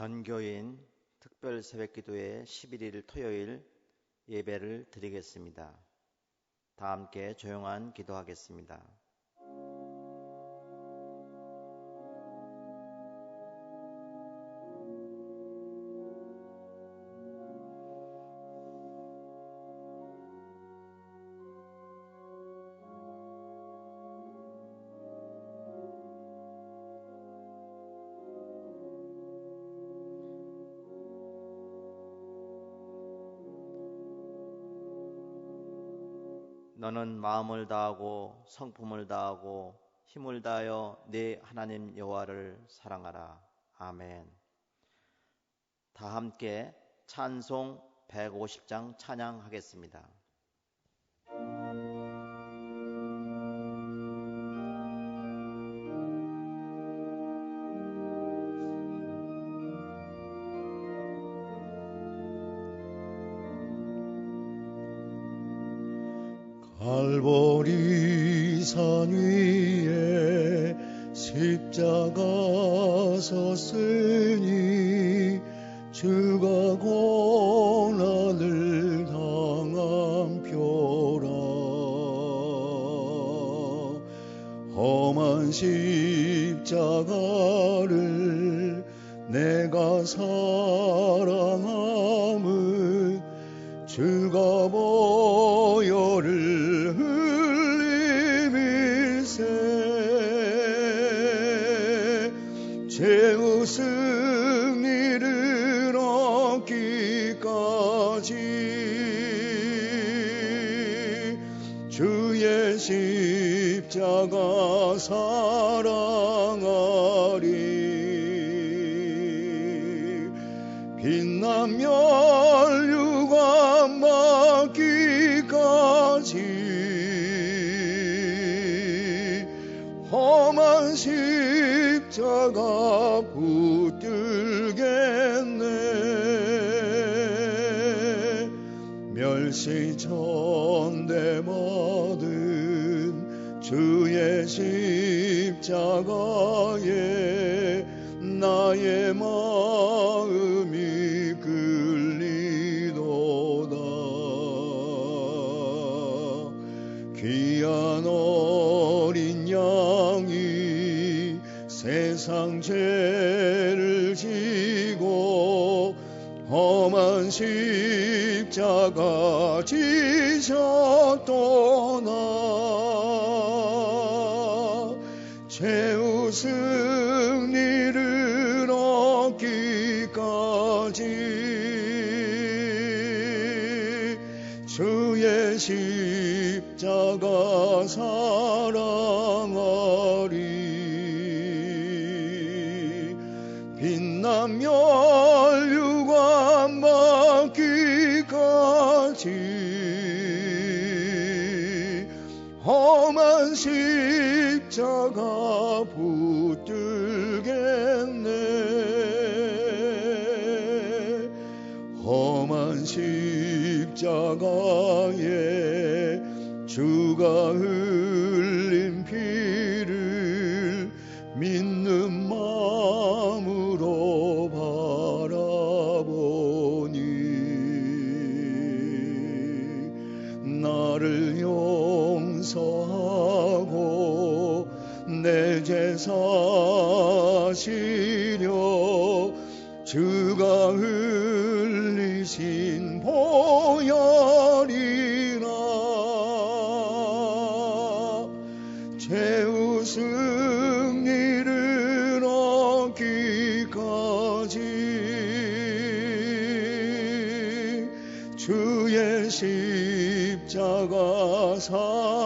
전교인 특별 새벽기도회 11일 토요일 예배를 드리겠습니다. 다 함께 조용한 기도하겠습니다. 너는 마음을 다하고 성품을 다하고 힘을 다하여 네 하나님 여호와를 사랑하라. 아멘. 다 함께 찬송 150장 찬양하겠습니다. 산 위에 십자가 섰으니 주가 고난을 당한 표라. 험한 십자가를 내가 사 죄의 승리를 얻기까지 주의 십자가 사 십 험한 십자가 붙들겠네. 험한 십자가에 주가 흘 승리를 얻기까지. 주의 십자가 사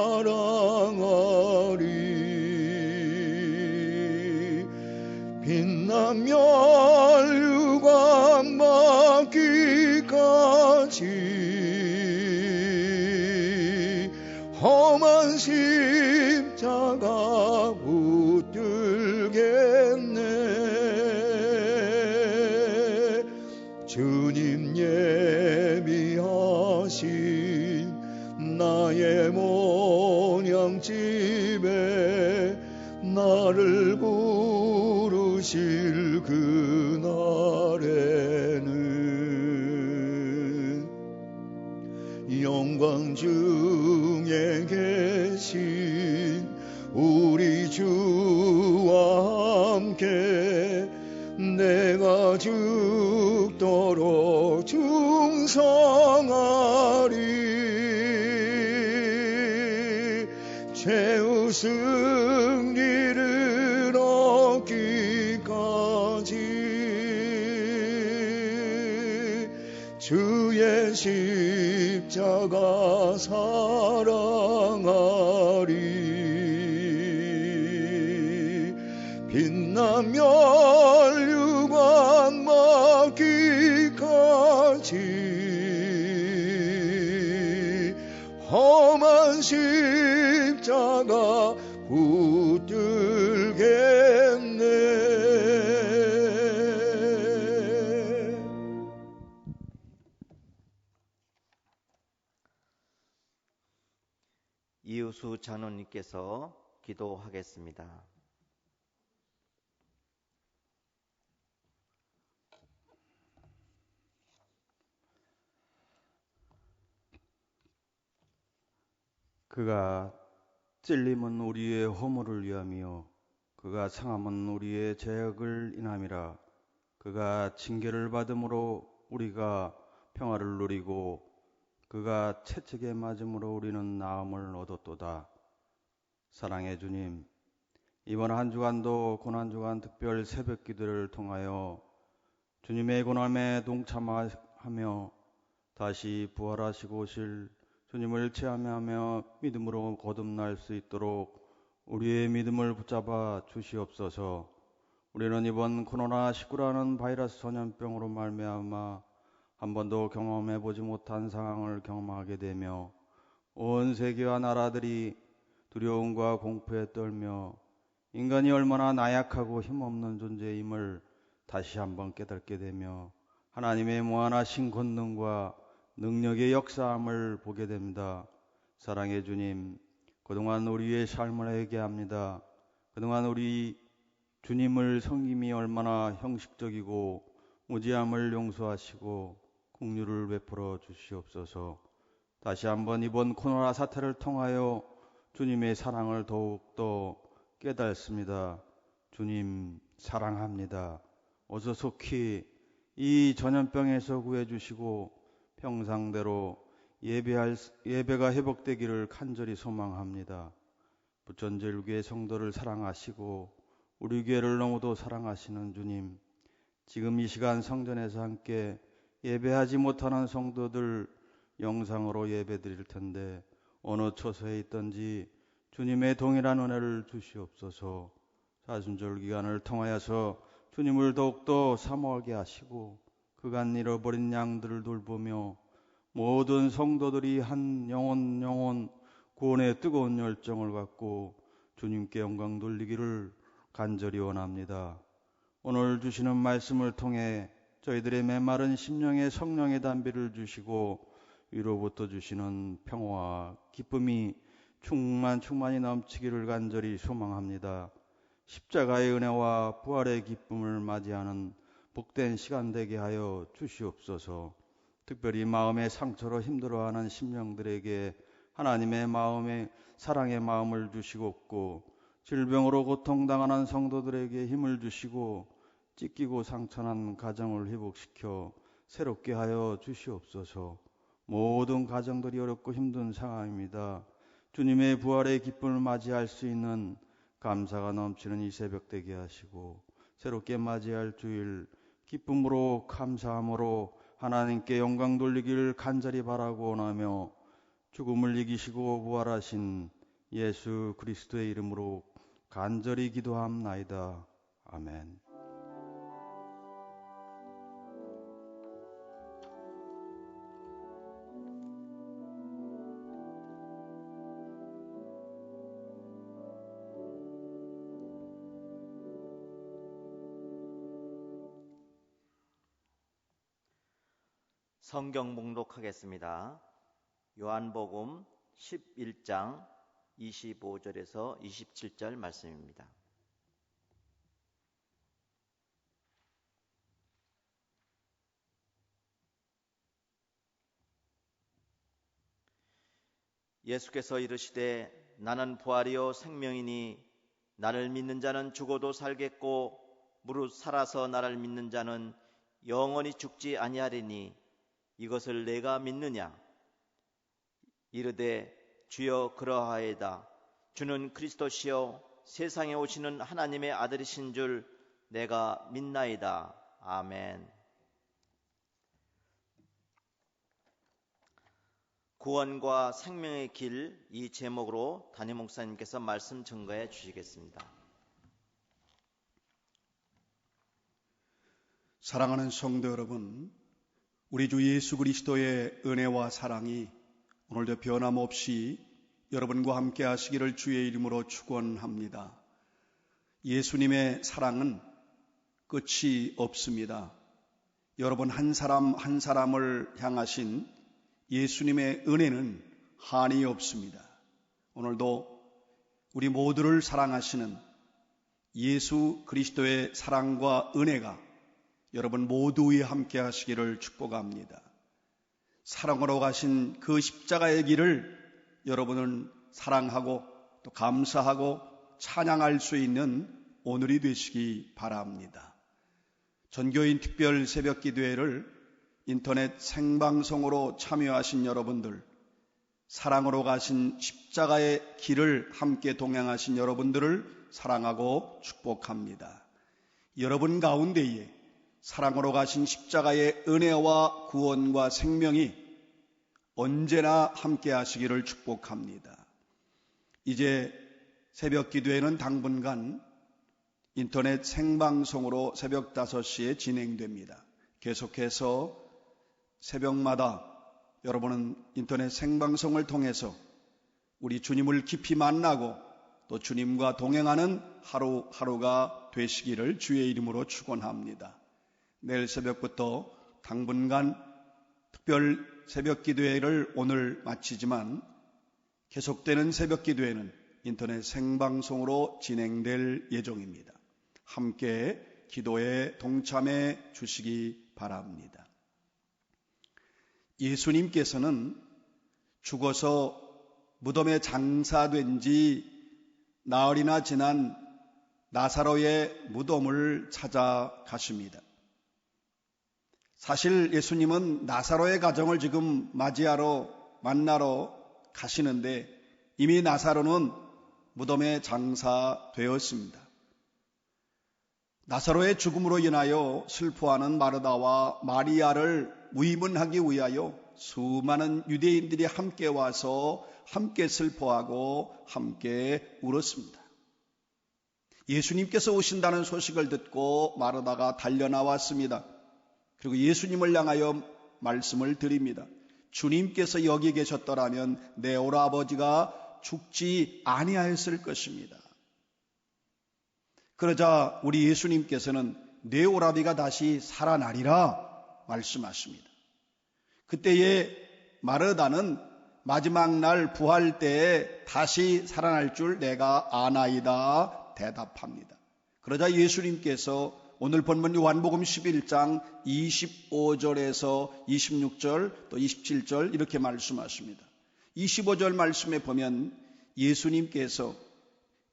아래는 영광 중에 계신 우리 주와 함께 내가 죽도록 충성하리. 채우스 십자가 사랑하리. 빛나며 유관 막기까지. 험한 십자가 붙들겠 장로님께서 기도하겠습니다. 그가 찔림은 우리의 허물을 위함이요 그가 상함은 우리의 죄악을 인함이라 그가 징계를 받음으로 우리가 평화를 누리고 그가 채찍에 맞음으로 우리는 나음을 얻었도다 사랑의 주님 이번 한 주간도 고난 주간 특별 새벽 기도를 통하여 주님의 고난에 동참하며 다시 부활하시고 오실 주님을 체험하며 믿음으로 거듭날 수 있도록 우리의 믿음을 붙잡아 주시옵소서. 우리는 이번 코로나 19라는 바이러스 전염병으로 말미암아 한 번도 경험해 보지 못한 상황을 경험하게 되며 온 세계와 나라들이 두려움과 공포에 떨며 인간이 얼마나 나약하고 힘없는 존재임을 다시 한번 깨닫게 되며 하나님의 무한하신 권능과 능력의 역사함을 보게 됩니다. 사랑의 주님, 그동안 우리의 삶을 회개합니다. 그동안 우리 주님을 섬김이 얼마나 형식적이고 무지함을 용서하시고 국류를 베풀어 주시옵소서. 다시 한번 이번 코로나 사태를 통하여 주님의 사랑을 더욱더 깨닫습니다. 주님 사랑합니다. 어서 속히 이 전염병에서 구해주시고 평상대로 예배할, 예배가 회복되기를 간절히 소망합니다. 부천제일교회 성도를 사랑하시고 우리 교회를 너무도 사랑하시는 주님, 지금 이 시간 성전에서 함께 예배하지 못하는 성도들 영상으로 예배 드릴 텐데 어느 처소에 있든지 주님의 동일한 은혜를 주시옵소서 사순절 기간을 통하여서 주님을 더욱더 사모하게 하시고 그간 잃어버린 양들을 돌보며 모든 성도들이 한 영혼 영혼 구원의 뜨거운 열정을 갖고 주님께 영광 돌리기를 간절히 원합니다. 오늘 주시는 말씀을 통해 저희들의 메마른 심령에 성령의 담비를 주시고 위로부터 주시는 평화와 기쁨이 충만 충만히 넘치기를 간절히 소망합니다. 십자가의 은혜와 부활의 기쁨을 맞이하는 복된 시간 되게 하여 주시옵소서. 특별히 마음의 상처로 힘들어하는 심령들에게 하나님의 마음의 사랑의 마음을 주시옵고 질병으로 고통당하는 성도들에게 힘을 주시고 찢기고 상처난 가정을 회복시켜 새롭게 하여 주시옵소서. 모든 가정들이 어렵고 힘든 상황입니다. 주님의 부활의 기쁨을 맞이할 수 있는 감사가 넘치는 이 새벽 되게 하시고 새롭게 맞이할 주일 기쁨으로 감사함으로 하나님께 영광 돌리기를 간절히 바라고 원하며 죽음을 이기시고 부활하신 예수 그리스도의 이름으로 간절히 기도함나이다. 아멘. 성경 목록하겠습니다. 요한복음 11장 25절에서 27절 말씀입니다. 예수께서 이르시되 나는 부활이요 생명이니 나를 믿는 자는 죽어도 살겠고 무릇 살아서 나를 믿는 자는 영원히 죽지 아니하리니 이것을 내가 믿느냐? 이르되 주여 그러하이다. 주는 그리스도시요 세상에 오시는 하나님의 아들이신 줄 내가 믿나이다. 아멘. 구원과 생명의 길 이 제목으로 담임 목사님께서 말씀 증거해 주시겠습니다. 사랑하는 성도 여러분, 우리 주 예수 그리스도의 은혜와 사랑이 오늘도 변함없이 여러분과 함께 하시기를 주의 이름으로 축원합니다. 예수님의 사랑은 끝이 없습니다. 여러분 한 사람 한 사람을 향하신 예수님의 은혜는 한이 없습니다. 오늘도 우리 모두를 사랑하시는 예수 그리스도의 사랑과 은혜가 여러분 모두에 함께 하시기를 축복합니다. 사랑으로 가신 그 십자가의 길을 여러분은 사랑하고 또 감사하고 찬양할 수 있는 오늘이 되시기 바랍니다. 전교인 특별 새벽 기도회를 인터넷 생방송으로 참여하신 여러분들, 사랑으로 가신 십자가의 길을 함께 동행하신 여러분들을 사랑하고 축복합니다. 여러분 가운데에 사랑으로 가신 십자가의 은혜와 구원과 생명이 언제나 함께 하시기를 축복합니다. 이제 새벽 기도회는 당분간 인터넷 생방송으로 새벽 5시에 진행됩니다. 계속해서 새벽마다 여러분은 인터넷 생방송을 통해서 우리 주님을 깊이 만나고 또 주님과 동행하는 하루하루가 되시기를 주의 이름으로 축원합니다. 내일 새벽부터 당분간 특별 새벽 기도회를 오늘 마치지만 계속되는 새벽 기도회는 인터넷 생방송으로 진행될 예정입니다. 함께 기도에 동참해 주시기 바랍니다. 예수님께서는 죽어서 무덤에 장사된 지 나흘이나 지난 나사로의 무덤을 찾아가십니다. 사실 예수님은 나사로의 가정을 지금 맞이하러 만나러 가시는데 이미 나사로는 무덤에 장사되었습니다. 나사로의 죽음으로 인하여 슬퍼하는 마르다와 마리아를 위문하기 위하여 수많은 유대인들이 함께 와서 함께 슬퍼하고 함께 울었습니다. 예수님께서 오신다는 소식을 듣고 마르다가 달려나왔습니다. 그리고 예수님을 향하여 말씀을 드립니다. 주님께서 여기 계셨더라면 내 오라버지가 죽지 아니하였을 것입니다. 그러자 우리 예수님께서는 내 오라비가 다시 살아나리라 말씀하십니다. 그때에 마르다는 마지막 날 부활 때에 다시 살아날 줄 내가 아나이다 대답합니다. 그러자 예수님께서 오늘 본문 요한복음 11장 25절에서 26절 또 27절 이렇게 말씀하십니다. 25절 말씀에 보면 예수님께서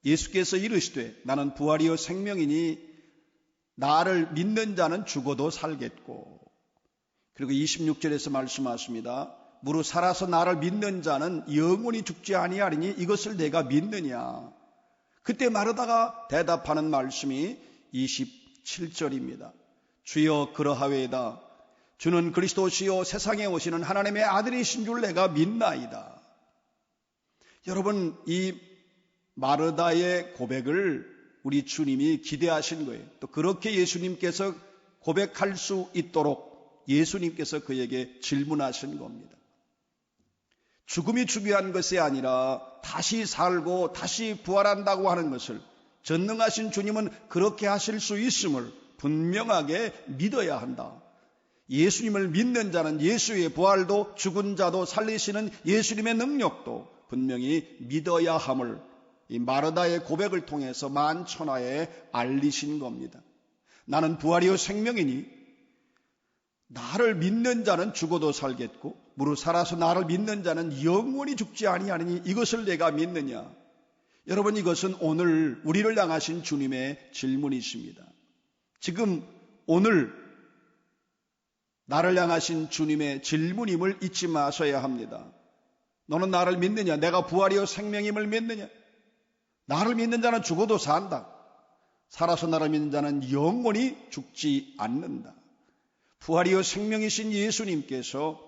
예수께서 이르시되 나는 부활이요 생명이니 나를 믿는 자는 죽어도 살겠고 그리고 26절에서 말씀하십니다. 무릇 살아서 나를 믿는 자는 영원히 죽지 아니하리니 이것을 내가 믿느냐. 그때 마르다가 대답하는 말씀이 27절입니다. 주여 그러하외다. 주는 그리스도시요 세상에 오시는 하나님의 아들이신 줄 내가 믿나이다. 여러분 이 마르다의 고백을 우리 주님이 기대하신 거예요. 또 그렇게 예수님께서 고백할 수 있도록 예수님께서 그에게 질문하신 겁니다. 죽음이 중요한 것이 아니라 다시 살고 다시 부활한다고 하는 것을 전능하신 주님은 그렇게 하실 수 있음을 분명하게 믿어야 한다. 예수님을 믿는 자는 예수의 부활도 죽은 자도 살리시는 예수님의 능력도 분명히 믿어야 함을 이 마르다의 고백을 통해서 만천하에 알리신 겁니다. 나는 부활이요 생명이니 나를 믿는 자는 죽어도 살겠고 무릇 살아서 나를 믿는 자는 영원히 죽지 아니하느니 이것을 내가 믿느냐? 여러분 이것은 오늘 우리를 향하신 주님의 질문이십니다. 지금 오늘 나를 향하신 주님의 질문임을 잊지 마셔야 합니다. 너는 나를 믿느냐? 내가 부활이요 생명임을 믿느냐? 나를 믿는 자는 죽어도 산다. 살아서 나를 믿는 자는 영원히 죽지 않는다. 부활이요 생명이신 예수님께서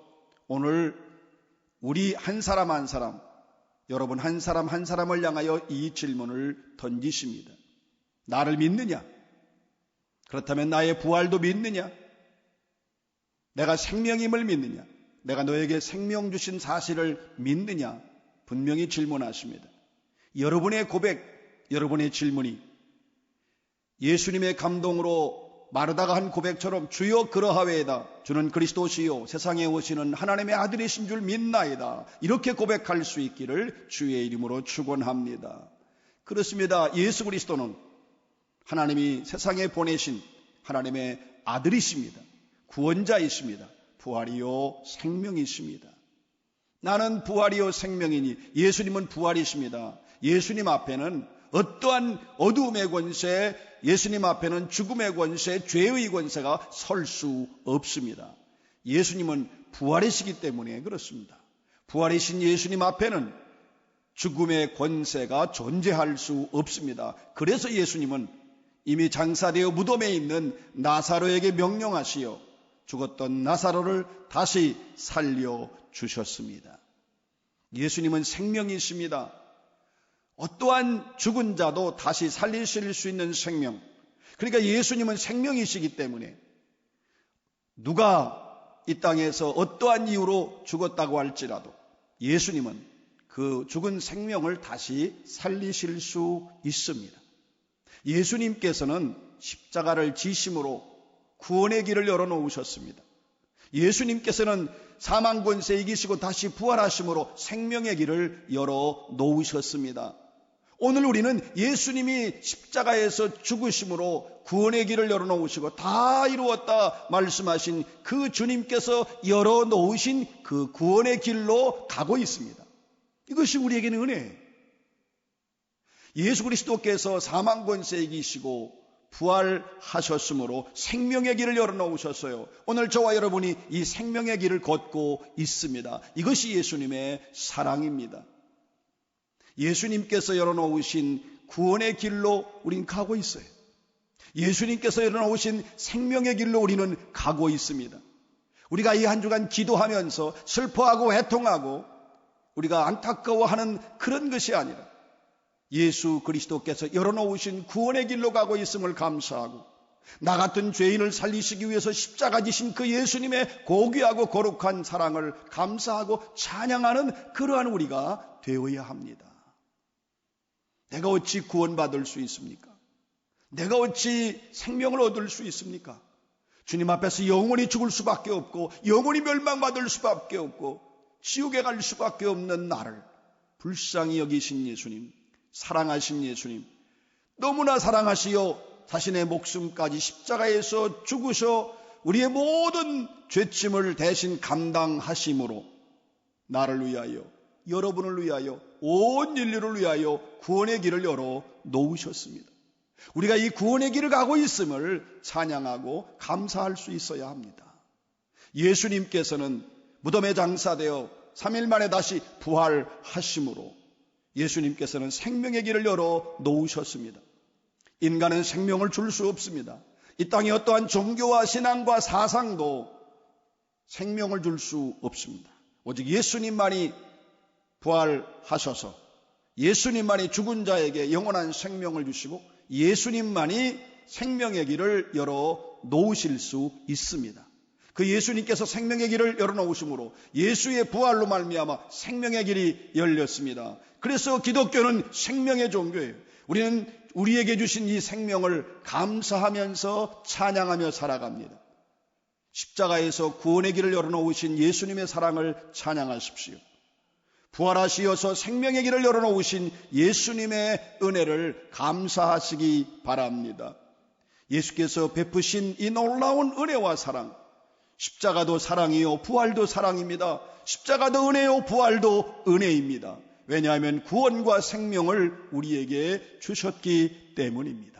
오늘 우리 한 사람 한 사람, 여러분 한 사람 한 사람을 향하여 이 질문을 던지십니다. 나를 믿느냐? 그렇다면 나의 부활도 믿느냐? 내가 생명임을 믿느냐? 내가 너에게 생명 주신 사실을 믿느냐? 분명히 질문하십니다. 여러분의 고백, 여러분의 질문이 예수님의 감동으로 마르다가 한 고백처럼 주여 그러하외이다. 주는 그리스도시요 세상에 오시는 하나님의 아들이신 줄 믿나이다. 이렇게 고백할 수 있기를 주의 이름으로 축원합니다. 그렇습니다. 예수 그리스도는 하나님이 세상에 보내신 하나님의 아들이십니다. 구원자이십니다. 부활이요 생명이십니다. 나는 부활이요 생명이니 예수님은 부활이십니다. 예수님 앞에는 어떠한 어두움의 권세, 예수님 앞에는 죽음의 권세, 죄의 권세가 설 수 없습니다. 예수님은 부활이시기 때문에 그렇습니다. 부활이신 예수님 앞에는 죽음의 권세가 존재할 수 없습니다. 그래서 예수님은 이미 장사되어 무덤에 있는 나사로에게 명령하시어 죽었던 나사로를 다시 살려 주셨습니다. 예수님은 생명이십니다. 어떠한 죽은 자도 다시 살리실 수 있는 생명. 그러니까 예수님은 생명이시기 때문에 누가 이 땅에서 어떠한 이유로 죽었다고 할지라도 예수님은 그 죽은 생명을 다시 살리실 수 있습니다. 예수님께서는 십자가를 지심으로 구원의 길을 열어놓으셨습니다. 예수님께서는 사망 권세 이기시고 다시 부활하심으로 생명의 길을 열어 놓으셨습니다. 오늘 우리는 예수님이 십자가에서 죽으심으로 구원의 길을 열어놓으시고 다 이루었다 말씀하신 그 주님께서 열어놓으신 그 구원의 길로 가고 있습니다. 이것이 우리에게는 은혜. 예수 그리스도께서 사망 권세 이기시고 부활하셨으므로 생명의 길을 열어놓으셨어요. 오늘 저와 여러분이 이 생명의 길을 걷고 있습니다. 이것이 예수님의 사랑입니다. 예수님께서 열어놓으신 구원의 길로 우린 가고 있어요. 예수님께서 열어놓으신 생명의 길로 우리는 가고 있습니다. 우리가 이 한 주간 기도하면서 슬퍼하고 애통하고 우리가 안타까워하는 그런 것이 아니라 예수 그리스도께서 열어놓으신 구원의 길로 가고 있음을 감사하고 나 같은 죄인을 살리시기 위해서 십자가 지신 그 예수님의 고귀하고 거룩한 사랑을 감사하고 찬양하는 그러한 우리가 되어야 합니다. 내가 어찌 구원받을 수 있습니까? 내가 어찌 생명을 얻을 수 있습니까? 주님 앞에서 영원히 죽을 수밖에 없고 영원히 멸망받을 수밖에 없고 지옥에 갈 수밖에 없는 나를 불쌍히 여기신 예수님 사랑하신 예수님, 너무나 사랑하시어 자신의 목숨까지 십자가에서 죽으셔 우리의 모든 죄짐을 대신 감당하심으로 나를 위하여, 여러분을 위하여, 온 인류를 위하여 구원의 길을 열어 놓으셨습니다. 우리가 이 구원의 길을 가고 있음을 찬양하고 감사할 수 있어야 합니다. 예수님께서는 무덤에 장사되어 3일 만에 다시 부활하심으로 예수님께서는 생명의 길을 열어 놓으셨습니다. 인간은 생명을 줄 수 없습니다. 이 땅에 어떠한 종교와 신앙과 사상도 생명을 줄 수 없습니다. 오직 예수님만이 부활하셔서 예수님만이 죽은 자에게 영원한 생명을 주시고 예수님만이 생명의 길을 열어 놓으실 수 있습니다. 그 예수님께서 생명의 길을 열어 놓으심으로 예수의 부활로 말미암아 생명의 길이 열렸습니다. 그래서 기독교는 생명의 종교예요. 우리는 우리에게 주신 이 생명을 감사하면서 찬양하며 살아갑니다. 십자가에서 구원의 길을 열어놓으신 예수님의 사랑을 찬양하십시오. 부활하시어서 생명의 길을 열어놓으신 예수님의 은혜를 감사하시기 바랍니다. 예수께서 베푸신 이 놀라운 은혜와 사랑, 십자가도 사랑이요, 부활도 사랑입니다. 십자가도 은혜요, 부활도 은혜입니다. 왜냐하면 구원과 생명을 우리에게 주셨기 때문입니다.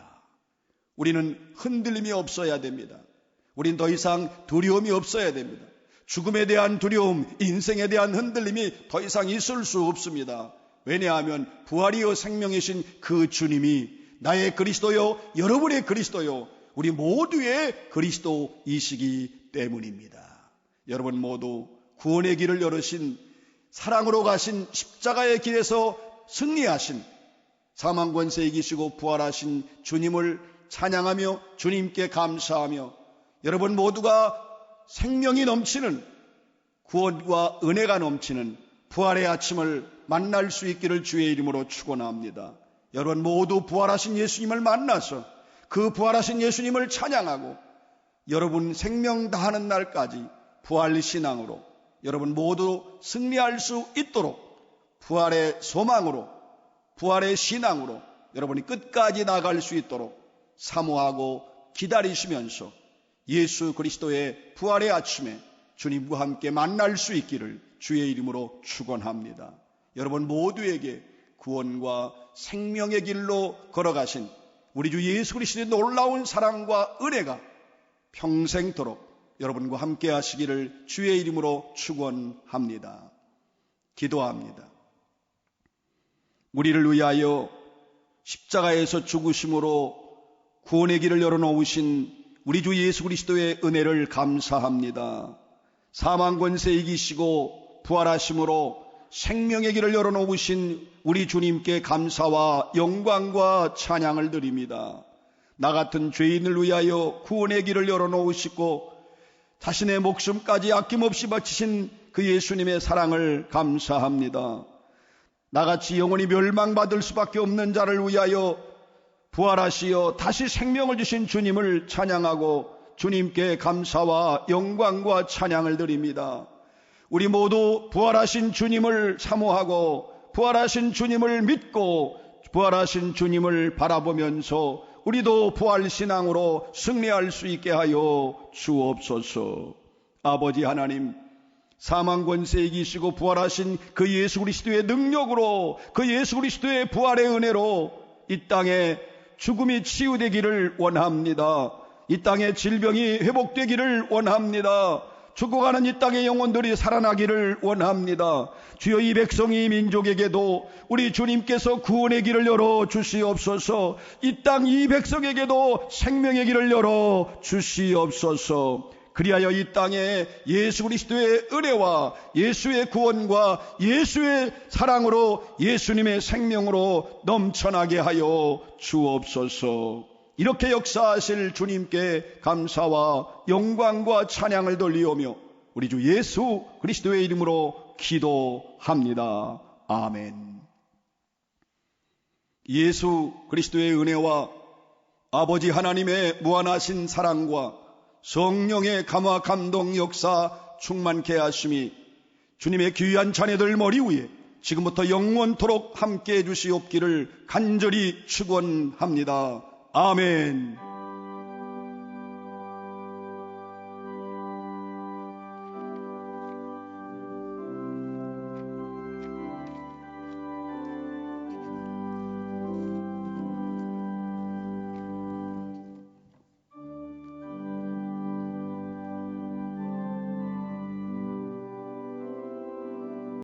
우리는 흔들림이 없어야 됩니다. 우린 더 이상 두려움이 없어야 됩니다. 죽음에 대한 두려움, 인생에 대한 흔들림이 더 이상 있을 수 없습니다. 왜냐하면 부활이요 생명이신 그 주님이 나의 그리스도요, 여러분의 그리스도요, 우리 모두의 그리스도이시기 때문입니다. 여러분 모두 구원의 길을 열으신 사랑으로 가신 십자가의 길에서 승리하신 사망 권세 이기시고 부활하신 주님을 찬양하며 주님께 감사하며 여러분 모두가 생명이 넘치는 구원과 은혜가 넘치는 부활의 아침을 만날 수 있기를 주의 이름으로 축원합니다. 여러분 모두 부활하신 예수님을 만나서 그 부활하신 예수님을 찬양하고 여러분 생명 다하는 날까지 부활 신앙으로 여러분 모두 승리할 수 있도록 부활의 소망으로 부활의 신앙으로 여러분이 끝까지 나갈 수 있도록 사모하고 기다리시면서 예수 그리스도의 부활의 아침에 주님과 함께 만날 수 있기를 주의 이름으로 축원합니다. 여러분 모두에게 구원과 생명의 길로 걸어가신 우리 주 예수 그리스도의 놀라운 사랑과 은혜가 평생도록 여러분과 함께 하시기를 주의 이름으로 축원합니다. 기도합니다. 우리를 위하여 십자가에서 죽으심으로 구원의 길을 열어놓으신 우리 주 예수 그리스도의 은혜를 감사합니다. 사망 권세 이기시고 부활하심으로 생명의 길을 열어놓으신 우리 주님께 감사와 영광과 찬양을 드립니다. 나 같은 죄인을 위하여 구원의 길을 열어놓으시고 자신의 목숨까지 아낌없이 바치신 그 예수님의 사랑을 감사합니다. 나같이 영원히 멸망받을 수밖에 없는 자를 위하여 부활하시어 다시 생명을 주신 주님을 찬양하고 주님께 감사와 영광과 찬양을 드립니다. 우리 모두 부활하신 주님을 사모하고 부활하신 주님을 믿고 부활하신 주님을 바라보면서 우리도 부활신앙으로 승리할 수 있게 하여 주옵소서. 아버지 하나님, 사망 권세 이기시고 부활하신 그 예수 그리스도의 능력으로 그 예수 그리스도의 부활의 은혜로 이 땅에 죽음이 치유되기를 원합니다. 이 땅에 질병이 회복되기를 원합니다. 죽어가는 이 땅의 영혼들이 살아나기를 원합니다. 주여 이 백성이 민족에게도 우리 주님께서 구원의 길을 열어 주시옵소서. 이 땅 이 백성에게도 생명의 길을 열어 주시옵소서. 그리하여 이 땅에 예수 그리스도의 은혜와 예수의 구원과 예수의 사랑으로 예수님의 생명으로 넘쳐나게 하여 주옵소서. 이렇게 역사하실 주님께 감사와 영광과 찬양을 돌리오며 우리 주 예수 그리스도의 이름으로 기도합니다. 아멘. 예수 그리스도의 은혜와 아버지 하나님의 무한하신 사랑과 성령의 감화 감동 역사 충만케 하심이 주님의 귀한 자녀들 머리 위에 지금부터 영원토록 함께 해 주시옵기를 간절히 축원합니다. 아멘.